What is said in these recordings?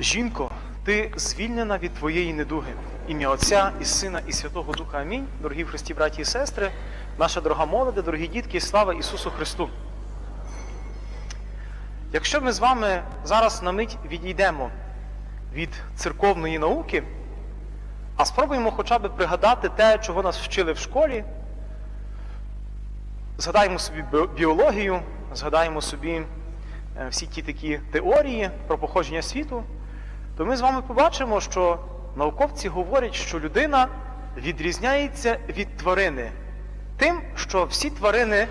Жінко, ти звільнена від твоєї недуги. Ім'я Отця і Сина, і Святого Духа. Амінь. Дорогі в Христі, браті і сестри, наша дорога молоде, дорогі дітки, слава Ісусу Христу. Якщо ми з вами зараз на мить відійдемо від церковної науки, а спробуємо хоча б пригадати те, чого нас вчили в школі, згадаємо собі біологію, згадаємо собі е, всі ті такі теорії про походження світу, то ми з вами побачимо, що науковці говорять, що людина відрізняється від тварини тим, що всі тварини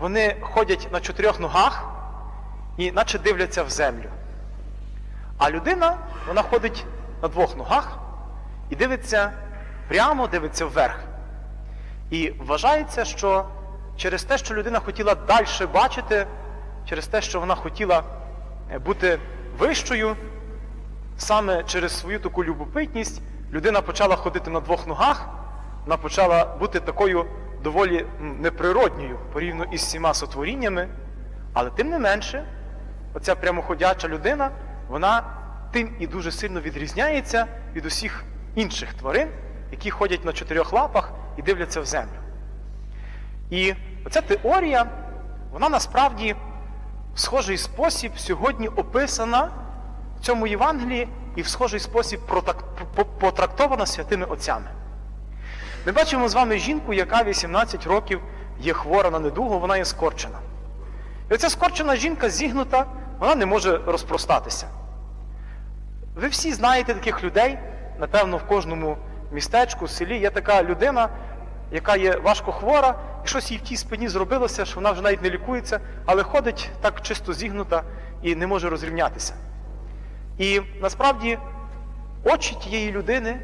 вони ходять на чотирьох ногах і наче дивляться в землю. А людина, вона ходить на двох ногах і дивиться прямо, дивиться вверх. І вважається, що через те, що людина хотіла далі бачити, через те, що вона хотіла е, бути вищою, саме через свою таку любопитність, людина почала ходити на двох ногах, вона почала бути такою доволі неприродньою порівняно із всіма сотворіннями. Але тим не менше, оця прямоходяча людина, вона тим і дуже сильно відрізняється від усіх інших тварин, які ходять на чотирьох лапах і дивляться в землю. І оця теорія, вона насправді в схожий спосіб сьогодні описана в цьому Євангелії і в схожий спосіб потрактована святими отцями. Ми бачимо з вами жінку, яка 18 років є хвора на недугу, вона є скорчена. І оця скорчена жінка зігнута, вона не може розпростатися. Ви всі знаєте таких людей, напевно, в кожному містечку, селі є така людина, яка є важко хвора, і щось їй в тій спині зробилося, що вона вже навіть не лікується, але ходить так чисто зігнута і не може розрівнятися. І насправді очі тієї людини,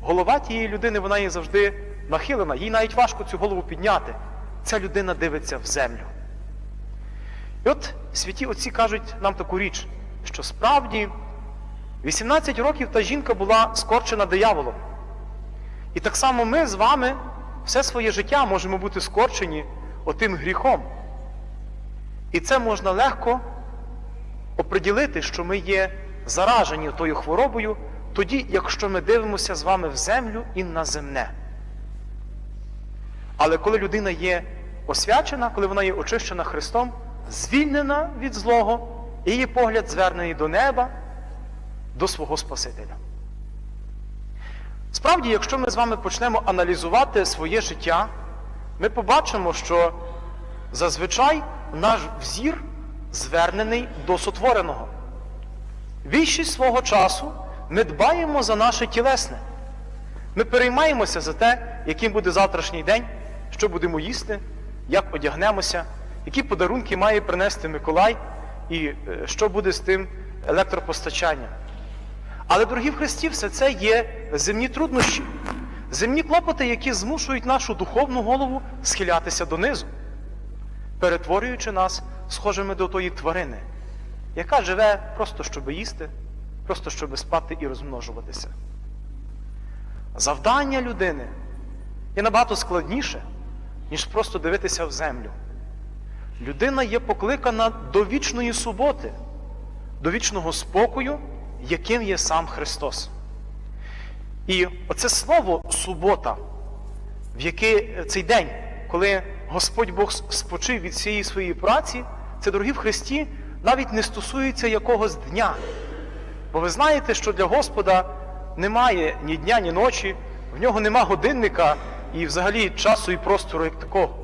голова тієї людини, вона є завжди нахилена, їй навіть важко цю голову підняти. Ця людина дивиться в землю. І от святі отці кажуть нам таку річ, що справді 18 років та жінка була скорчена дияволом. І так само ми з вами все своє життя можемо бути скорчені отим гріхом. І це можна легко оприділити, що ми є заражені тою хворобою, тоді, якщо ми дивимося з вами в землю і на земне. Але коли людина є освячена, коли вона є очищена Христом, звільнена від злого, її погляд звернений до неба, до свого Спасителя. Справді, якщо ми з вами почнемо аналізувати своє життя, ми побачимо, що зазвичай наш взір звернений до сотвореного. Більшість свого часу ми дбаємо за наше тілесне. Ми переймаємося за те, яким буде завтрашній день, що будемо їсти, як одягнемося, які подарунки має принести Миколай і е, що буде з тим електропостачанням. Але, дорогі в Христі, все це є земні труднощі, земні клопоти, які змушують нашу духовну голову схилятися донизу, перетворюючи нас схожими до тої тварини, яка живе просто щоб їсти, просто щоб спати і розмножуватися. Завдання людини є набагато складніше, ніж просто дивитися в землю. Людина є покликана до вічної суботи, до вічного спокою, яким є сам Христос. І оце слово субота, в який цей день, коли Господь Бог спочив від всієї своєї праці, це, дорогі в Христі, навіть не стосується якогось дня. Бо ви знаєте, що для Господа немає ні дня, ні ночі, в нього нема годинника і взагалі часу і простору як такого.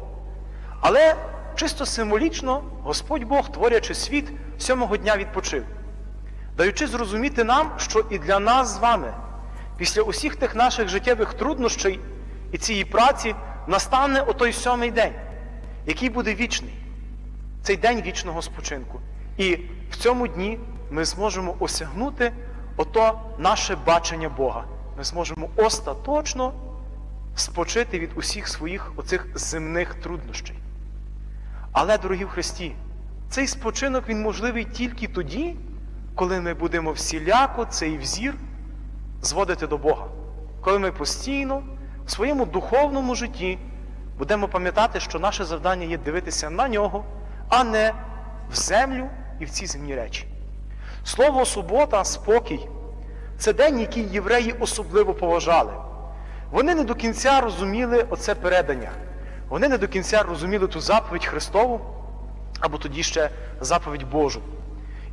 Але чисто символічно Господь Бог, творячи світ, сьомого дня відпочив, даючи зрозуміти нам, що і для нас з вами, після усіх тих наших життєвих труднощей і цієї праці настане отой сьомий день, який буде вічний, цей день вічного спочинку. І в цьому дні ми зможемо осягнути ото наше бачення Бога. Ми зможемо остаточно спочити від усіх своїх оцих земних труднощей. Але, дорогі в Христі, цей спочинок він можливий тільки тоді, коли ми будемо всіляко цей взір зводити до Бога. Коли ми постійно в своєму духовному житті будемо пам'ятати, що наше завдання є дивитися на нього, а не в землю і в ці земні речі. Слово субота, спокій це день, який євреї особливо поважали. Вони не до кінця розуміли оце передання. Вони не до кінця розуміли ту заповідь Христову, або тоді ще заповідь Божу.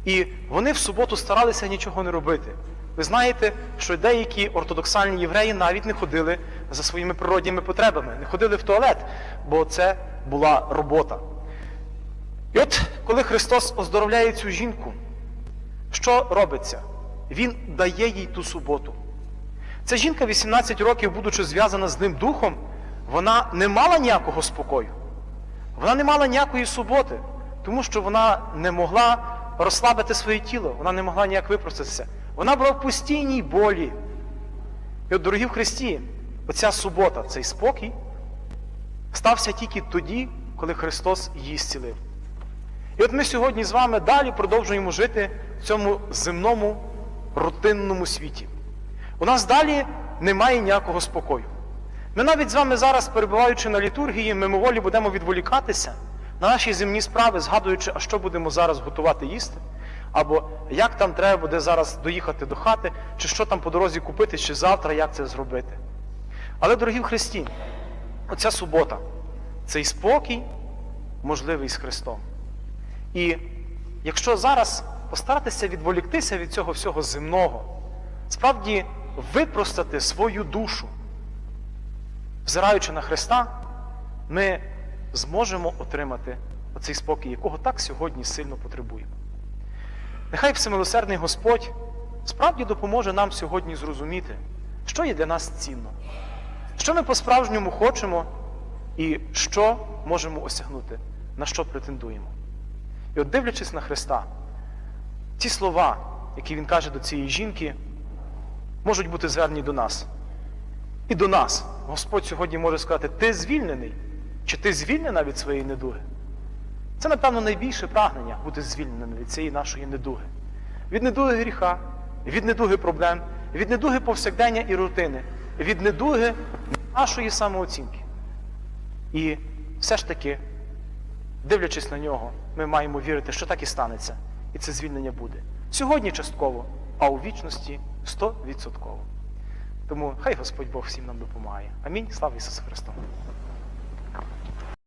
І вони в суботу старалися нічого не робити. Ви знаєте, що деякі ортодоксальні євреї навіть не ходили за своїми природніми потребами, не ходили в туалет, бо це була робота. І от коли Христос оздоровляє цю жінку, що робиться? Він дає їй ту суботу. Ця жінка 18 років, будучи зв'язана з ним духом, вона не мала ніякого спокою. Вона не мала ніякої суботи, тому що вона не могла розслабити своє тіло, вона не могла ніяк випроститися. Вона була в постійній болі. І от, дорогі в Христі, оця субота, цей спокій, стався тільки тоді, коли Христос її зцілив. І от ми сьогодні з вами далі продовжуємо жити в цьому земному рутинному світі. У нас далі немає ніякого спокою. Ми навіть з вами зараз, перебуваючи на літургії, мимоволі будемо відволікатися на наші земні справи, згадуючи, а що будемо зараз готувати їсти, або як там треба буде зараз доїхати до хати, чи що там по дорозі купити, чи завтра як це зробити. Але, дорогі в Христі, оця субота, цей спокій можливий з Христом. І якщо зараз постаратися відволіктися від цього всього земного, справді випростати свою душу, взираючи на Христа, ми зможемо отримати оцей спокій, якого так сьогодні сильно потребуємо. Нехай всемилосердний Господь справді допоможе нам сьогодні зрозуміти, що є для нас цінно, що ми по-справжньому хочемо і що можемо осягнути, на що претендуємо. І от дивлячись на Христа, ці слова, які Він каже до цієї жінки, можуть бути звернені до нас. І до нас. Господь сьогодні може сказати, ти звільнений, чи ти звільнена від своєї недуги. Це, напевно, найбільше прагнення бути звільненим від цієї нашої недуги. Від недуги гріха, від недуги проблем, від недуги повсякдення і рутини, від недуги нашої самооцінки. І все ж таки, дивлячись на нього, ми маємо вірити, що так і станеться. І це звільнення буде. Сьогодні частково, а у вічності 100%. Тому хай Господь Бог всім нам допомагає. Амінь. Слава Ісусу Христу!